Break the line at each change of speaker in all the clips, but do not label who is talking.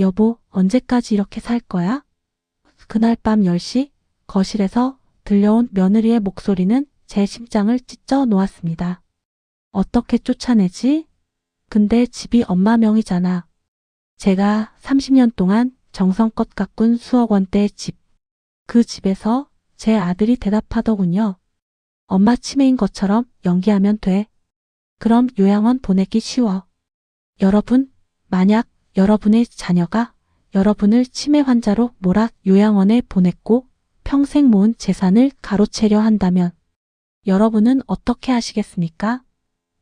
여보, 언제까지 이렇게 살 거야? 그날 밤 10시 거실에서 들려온 며느리의 목소리는 제 심장을 찢어 놓았습니다. 어떻게 쫓아내지? 근데 집이 엄마 명이잖아. 제가 30년 동안 정성껏 가꾼 수억 원대의 집. 그 집에서 제 아들이 대답하더군요. 엄마 치매인 것처럼 연기하면 돼. 그럼 요양원 보내기 쉬워. 여러분, 만약 여러분의 자녀가 여러분을 치매 환자로 몰아 요양원에 보냈고 평생 모은 재산을 가로채려 한다면 여러분은 어떻게 하시겠습니까?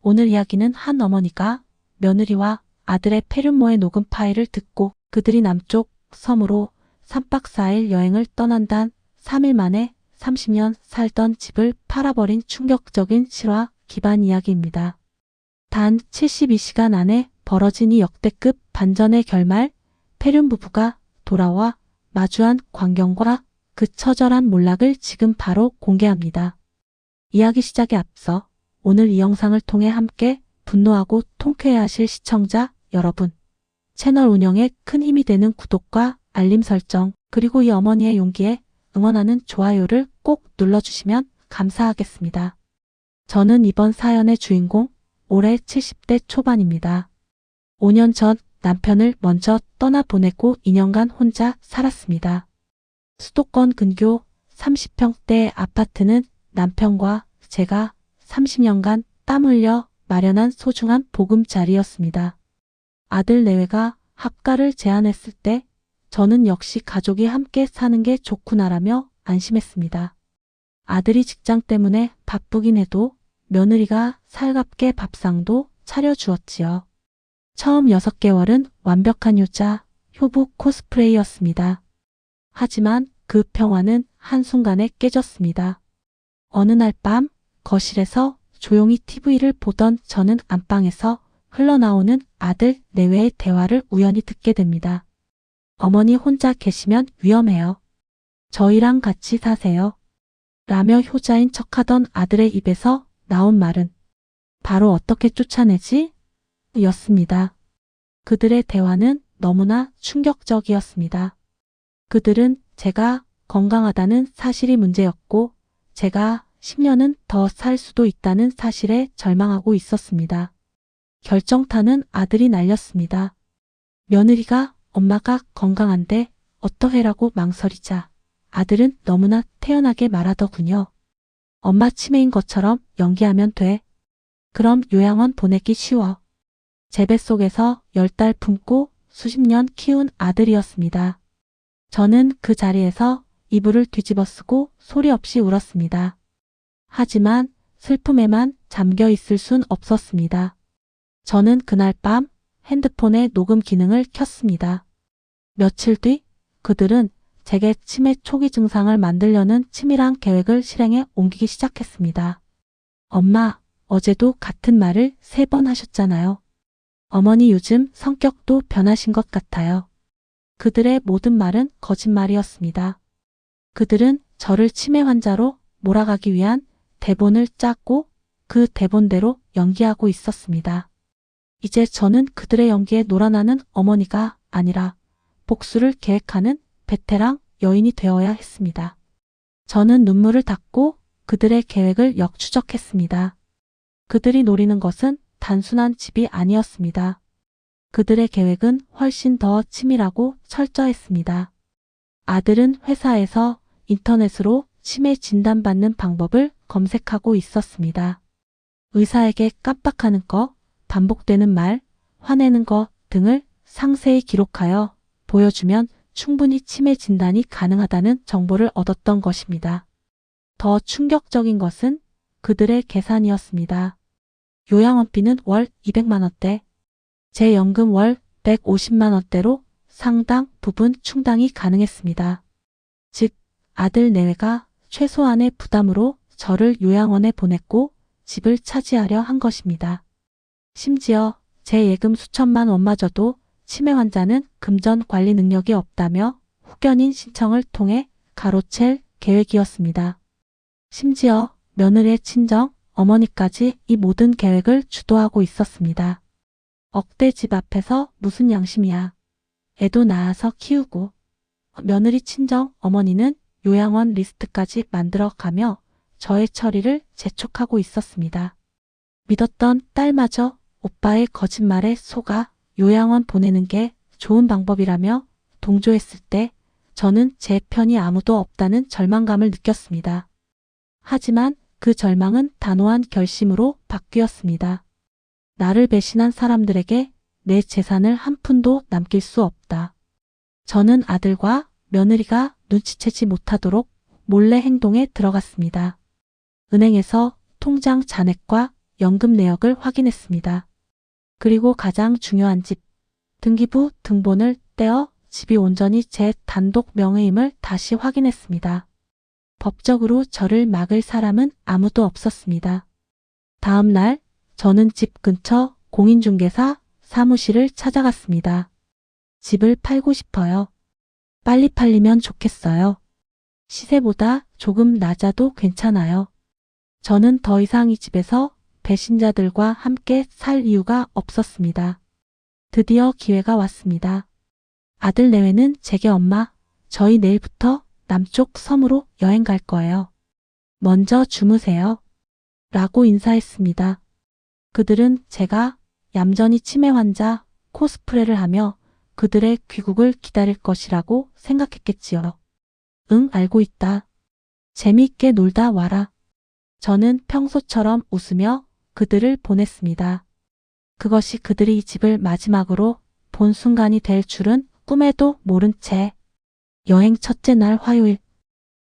오늘 이야기는 한 어머니가 며느리와 아들의 페륜모의 녹음 파일을 듣고 그들이 남쪽 섬으로 3박 4일 여행을 떠난 단 3일 만에 30년 살던 집을 팔아버린 충격적인 실화 기반 이야기입니다. 단 72시간 안에 벌어진 이 역대급 반전의 결말, 페륜 부부가 돌아와 마주한 광경과 그 처절한 몰락을 지금 바로 공개합니다. 이야기 시작에 앞서 오늘 이 영상을 통해 함께 분노하고 통쾌해 하실 시청자 여러분, 채널 운영에 큰 힘이 되는 구독과 알림 설정, 그리고 이 어머니의 용기에 응원하는 좋아요를 꼭 눌러주시면 감사하겠습니다. 저는 이번 사연의 주인공, 올해 70대 초반입니다. 5년 전 남편을 먼저 떠나보내고 2년간 혼자 살았습니다. 수도권 근교 30평대 아파트는 남편과 제가 30년간 땀 흘려 마련한 소중한 보금자리였습니다. 아들 내외가 합가를 제안했을 때 저는 역시 가족이 함께 사는 게 좋구나라며 안심했습니다. 아들이 직장 때문에 바쁘긴 해도 며느리가 살갑게 밥상도 차려주었지요. 처음 6개월은 완벽한 효자, 효부 코스프레이였습니다. 하지만 그 평화는 한순간에 깨졌습니다. 어느 날 밤 거실에서 조용히 TV를 보던 저는 안방에서 흘러나오는 아들 내외의 대화를 우연히 듣게 됩니다. 어머니 혼자 계시면 위험해요. 저희랑 같이 사세요. 라며 효자인 척하던 아들의 입에서 나온 말은 바로 어떻게 쫓아내지? 였습니다. 그들의 대화는 너무나 충격적이었습니다. 그들은 제가 건강하다는 사실이 문제였고 제가 10년은 더 살 수도 있다는 사실에 절망하고 있었습니다. 결정타는 아들이 날렸습니다. 며느리가 엄마가 건강한데 어떠해라고 망설이자 아들은 너무나 태연하게 말하더군요. 엄마 치매인 것처럼 연기하면 돼. 그럼 요양원 보내기 쉬워. 제 뱃속에서 열 달 품고 수십 년 키운 아들이었습니다. 저는 그 자리에서 이불을 뒤집어 쓰고 소리 없이 울었습니다. 하지만 슬픔에만 잠겨 있을 순 없었습니다. 저는 그날 밤 핸드폰의 녹음 기능을 켰습니다. 며칠 뒤 그들은 제게 치매 초기 증상을 만들려는 치밀한 계획을 실행에 옮기기 시작했습니다. 엄마, 어제도 같은 말을 세 번 하셨잖아요. 어머니 요즘 성격도 변하신 것 같아요. 그들의 모든 말은 거짓말이었습니다. 그들은 저를 치매 환자로 몰아가기 위한 대본을 짰고 그 대본대로 연기하고 있었습니다. 이제 저는 그들의 연기에 놀아나는 어머니가 아니라 복수를 계획하는 베테랑 여인이 되어야 했습니다. 저는 눈물을 닦고 그들의 계획을 역추적했습니다. 그들이 노리는 것은 단순한 집이 아니었습니다. 그들의 계획은 훨씬 더 치밀하고 철저했습니다. 아들은 회사에서 인터넷으로 치매 진단받는 방법을 검색하고 있었습니다. 의사에게 깜빡하는 거, 반복되는 말, 화내는 것 등을 상세히 기록하여 보여주면 충분히 치매 진단이 가능하다는 정보를 얻었던 것입니다. 더 충격적인 것은 그들의 계산이었습니다. 요양원비는 월 200만원대, 제 연금 월 150만원대로 상당 부분 충당이 가능했습니다. 즉, 아들 내외가 최소한의 부담으로 저를 요양원에 보냈고 집을 차지하려 한 것입니다. 심지어 제 예금 수천만 원마저도 치매 환자는 금전 관리 능력이 없다며 후견인 신청을 통해 가로챌 계획이었습니다. 심지어 며느리의 친정, 어머니까지 이 모든 계획을 주도하고 있었습니다. 억대 집 앞에서 무슨 양심이야. 애도 낳아서 키우고 며느리 친정 어머니는 요양원 리스트까지 만들어 가며 저의 처리를 재촉하고 있었습니다. 믿었던 딸마저 오빠의 거짓말에 속아 요양원 보내는 게 좋은 방법이라며 동조했을 때 저는 제 편이 아무도 없다는 절망감을 느꼈습니다. 하지만 그 절망은 단호한 결심으로 바뀌었습니다. 나를 배신한 사람들에게 내 재산을 한 푼도 남길 수 없다. 저는 아들과 며느리가 눈치채지 못하도록 몰래 행동에 들어갔습니다. 은행에서 통장 잔액과 연금 내역을 확인했습니다. 그리고 가장 중요한 집, 등기부 등본을 떼어 집이 온전히 제 단독 명의임을 다시 확인했습니다. 법적으로 저를 막을 사람은 아무도 없었습니다. 다음 날 저는 집 근처 공인중개사 사무실을 찾아갔습니다. 집을 팔고 싶어요. 빨리 팔리면 좋겠어요. 시세보다 조금 낮아도 괜찮아요. 저는 더 이상 이 집에서 배신자들과 함께 살 이유가 없었습니다. 드디어 기회가 왔습니다. 아들 내외는 제게 엄마, 저희 내일부터 남쪽 섬으로 여행 갈 거예요. 먼저 주무세요. 라고 인사했습니다. 그들은 제가 얌전히 치매 환자 코스프레를 하며 그들의 귀국을 기다릴 것이라고 생각했겠지요. 응, 알고 있다. 재미있게 놀다 와라. 저는 평소처럼 웃으며 그들을 보냈습니다. 그것이 그들이 이 집을 마지막으로 본 순간이 될 줄은 꿈에도 모른 채 여행 첫째 날 화요일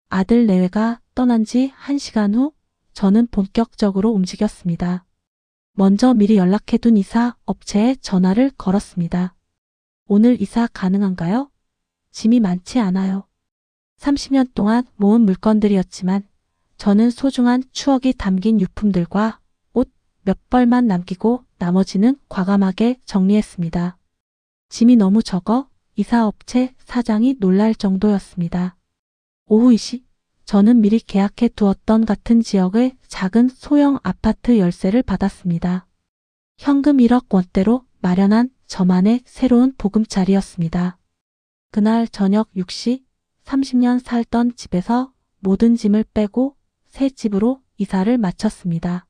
아들 내외가 떠난 지한 시간 후 저는 본격적으로 움직였습니다. 먼저 미리 연락해둔 이사 업체에 전화를 걸었습니다. 오늘 이사 가능한가요? 짐이 많지 않아요. 30년 동안 모은 물건들이었지만 저는 소중한 추억이 담긴 유품들과 옷 몇 벌만 남기고 나머지는 과감하게 정리했습니다. 짐이 너무 적어 이사업체 사장이 놀랄 정도였습니다. 오후 2시 저는 미리 계약해 두었던 같은 지역의 작은 소형 아파트 열쇠를 받았습니다. 현금 1억 원대로 마련한 저만의 새로운 보금자리였습니다. 그날 저녁 6시 30년 살던 집에서 모든 짐을 빼고 새 집으로 이사를 마쳤습니다.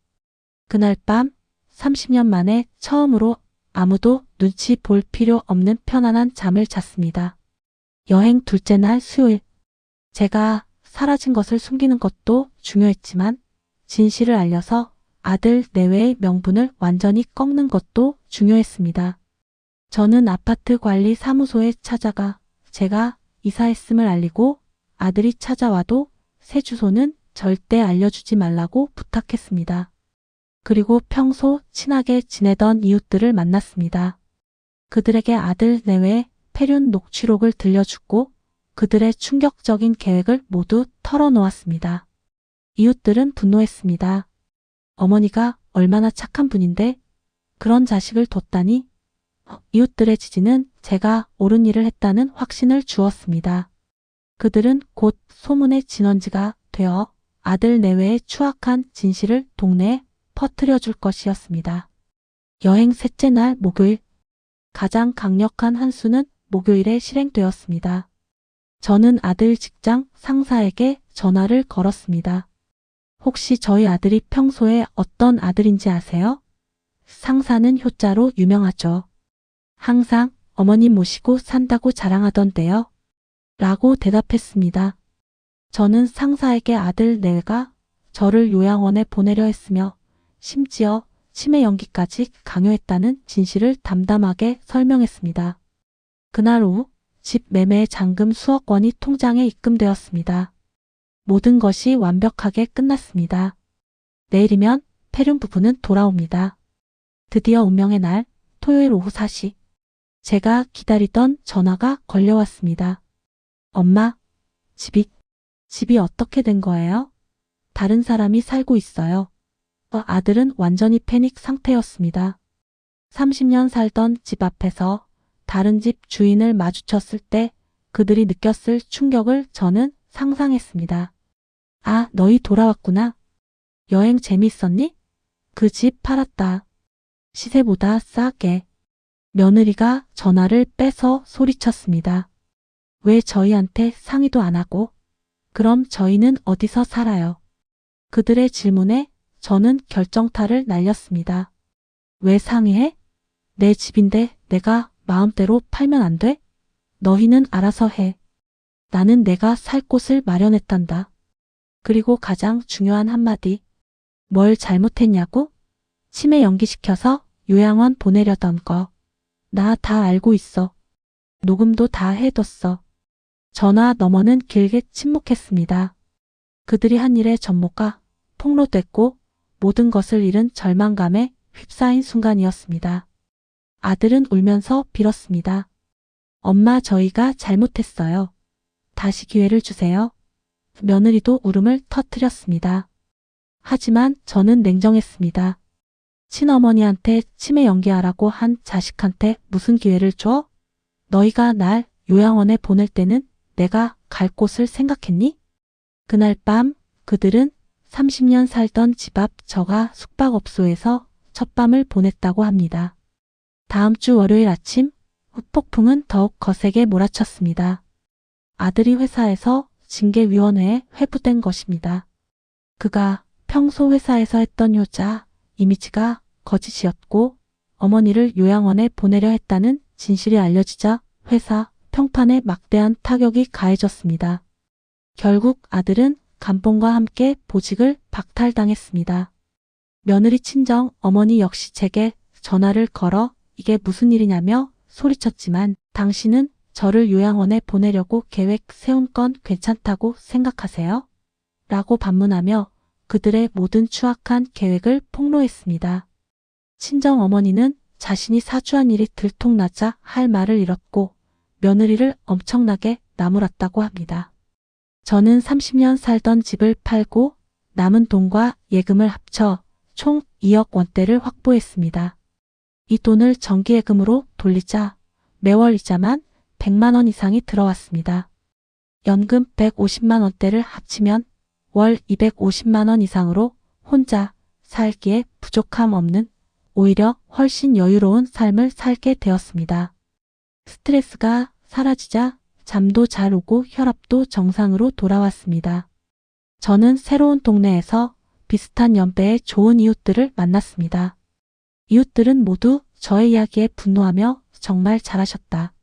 그날 밤 30년 만에 처음으로 아무도 눈치 볼 필요 없는 편안한 잠을 잤습니다. 여행 둘째 날 수요일. 제가 사라진 것을 숨기는 것도 중요했지만 진실을 알려서 아들 내외의 명분을 완전히 꺾는 것도 중요했습니다. 저는 아파트 관리 사무소에 찾아가 제가 이사했음을 알리고 아들이 찾아와도 새 주소는 절대 알려주지 말라고 부탁했습니다. 그리고 평소 친하게 지내던 이웃들을 만났습니다. 그들에게 아들 내외 폐륜 녹취록을 들려주고 그들의 충격적인 계획을 모두 털어놓았습니다. 이웃들은 분노했습니다. 어머니가 얼마나 착한 분인데 그런 자식을 뒀다니 이웃들의 지지는 제가 옳은 일을 했다는 확신을 주었습니다. 그들은 곧 소문의 진원지가 되어 아들 내외의 추악한 진실을 동네에 퍼뜨려 줄 것이었습니다. 여행 셋째 날 목요일 가장 강력한 한 수는 목요일에 실행되었습니다. 저는 아들 직장 상사에게 전화를 걸었습니다. 혹시 저희 아들이 평소에 어떤 아들인지 아세요? 상사는 효자로 유명하죠. 항상 어머님 모시고 산다고 자랑하던데요. 라고 대답했습니다. 저는 상사에게 아들 넬가 저를 요양원에 보내려 했으며 심지어 치매 연기까지 강요했다는 진실을 담담하게 설명했습니다. 그날 오후 집 매매 잔금 수억 원이 통장에 입금되었습니다. 모든 것이 완벽하게 끝났습니다. 내일이면 폐륜 부부는 돌아옵니다. 드디어 운명의 날 토요일 오후 4시 제가 기다리던 전화가 걸려왔습니다. 엄마, 집이, 집이 어떻게 된 거예요? 다른 사람이 살고 있어요. 어, 아들은 완전히 패닉 상태였습니다. 30년 살던 집 앞에서 다른 집 주인을 마주쳤을 때 그들이 느꼈을 충격을 저는 상상했습니다. 아, 너희 돌아왔구나. 여행 재밌었니? 그 집 팔았다. 시세보다 싸게. 며느리가 전화를 빼서 소리쳤습니다. 왜 저희한테 상의도 안 하고? 그럼 저희는 어디서 살아요? 그들의 질문에 저는 결정타를 날렸습니다. 왜 상의해? 내 집인데 내가 마음대로 팔면 안 돼? 너희는 알아서 해. 나는 내가 살 곳을 마련했단다. 그리고 가장 중요한 한마디. 뭘 잘못했냐고? 치매 연기시켜서 요양원 보내려던 거. 나 다 알고 있어. 녹음도 다 해뒀어. 전화 너머는 길게 침묵했습니다. 그들이 한 일의 전모가 폭로됐고 모든 것을 잃은 절망감에 휩싸인 순간이었습니다. 아들은 울면서 빌었습니다. 엄마 저희가 잘못했어요. 다시 기회를 주세요. 며느리도 울음을 터뜨렸습니다. 하지만 저는 냉정했습니다. 친어머니한테 치매 연기하라고 한 자식한테 무슨 기회를 줘? 너희가 날 요양원에 보낼 때는 내가 갈 곳을 생각했니? 그날 밤 그들은 30년 살던 집 앞 저가 숙박업소에서 첫 밤을 보냈다고 합니다. 다음 주 월요일 아침 후폭풍은 더욱 거세게 몰아쳤습니다. 아들이 회사에서 징계위원회에 회부된 것입니다. 그가 평소 회사에서 했던 효자 이미지가 거짓이었고 어머니를 요양원에 보내려 했다는 진실이 알려지자 회사 평판에 막대한 타격이 가해졌습니다. 결국 아들은 감봉과 함께 보직을 박탈당했습니다. 며느리 친정 어머니 역시 제게 전화를 걸어 이게 무슨 일이냐며 소리쳤지만 당신은 저를 요양원에 보내려고 계획 세운 건 괜찮다고 생각하세요? 라고 반문하며 그들의 모든 추악한 계획을 폭로했습니다. 친정 어머니는 자신이 사주한 일이 들통나자 할 말을 잃었고 며느리를 엄청나게 나무랐다고 합니다. 저는 30년 살던 집을 팔고 남은 돈과 예금을 합쳐 총 2억 원대를 확보했습니다. 이 돈을 정기예금으로 돌리자 매월 이자만 100만 원 이상이 들어왔습니다. 연금 150만 원대를 합치면 월 250만 원 이상으로 혼자 살기에 부족함 없는 오히려 훨씬 여유로운 삶을 살게 되었습니다. 스트레스가 사라지자 잠도 잘 오고 혈압도 정상으로 돌아왔습니다. 저는 새로운 동네에서 비슷한 연배의 좋은 이웃들을 만났습니다. 이웃들은 모두 저의 이야기에 분노하며 정말 잘하셨다.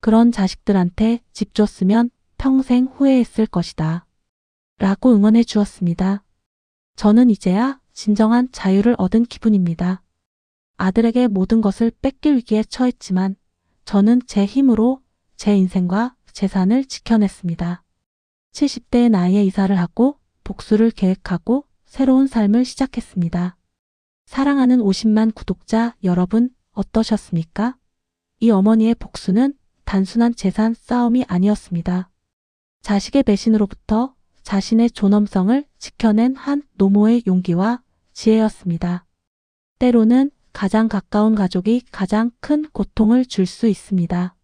그런 자식들한테 집 줬으면 평생 후회했을 것이다. 라고 응원해 주었습니다. 저는 이제야 진정한 자유를 얻은 기분입니다. 아들에게 모든 것을 뺏길 위기에 처했지만 저는 제 힘으로 제 인생과 재산을 지켜냈습니다. 70대의 나이에 이사를 하고 복수를 계획하고 새로운 삶을 시작했습니다. 사랑하는 50만 구독자 여러분 어떠셨습니까? 이 어머니의 복수는 단순한 재산 싸움이 아니었습니다. 자식의 배신으로부터 자신의 존엄성을 지켜낸 한 노모의 용기와 지혜였습니다. 때로는 가장 가까운 가족이 가장 큰 고통을 줄 수 있습니다.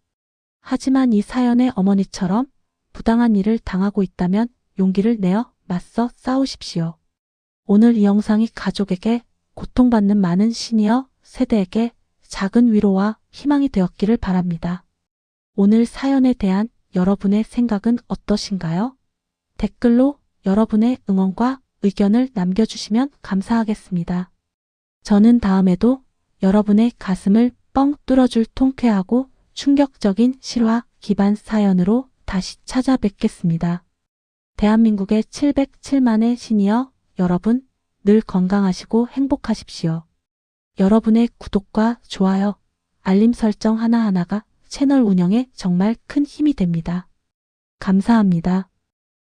하지만 이 사연의 어머니처럼 부당한 일을 당하고 있다면 용기를 내어 맞서 싸우십시오. 오늘 이 영상이 가족에게 고통받는 많은 시니어 세대에게 작은 위로와 희망이 되었기를 바랍니다. 오늘 사연에 대한 여러분의 생각은 어떠신가요? 댓글로 여러분의 응원과 의견을 남겨주시면 감사하겠습니다. 저는 다음에도 여러분의 가슴을 뻥 뚫어줄 통쾌하고 충격적인 실화 기반 사연으로 다시 찾아뵙겠습니다. 대한민국의 707만의 시니어 여러분 늘 건강하시고 행복하십시오. 여러분의 구독과 좋아요, 알림 설정 하나하나가 채널 운영에 정말 큰 힘이 됩니다. 감사합니다.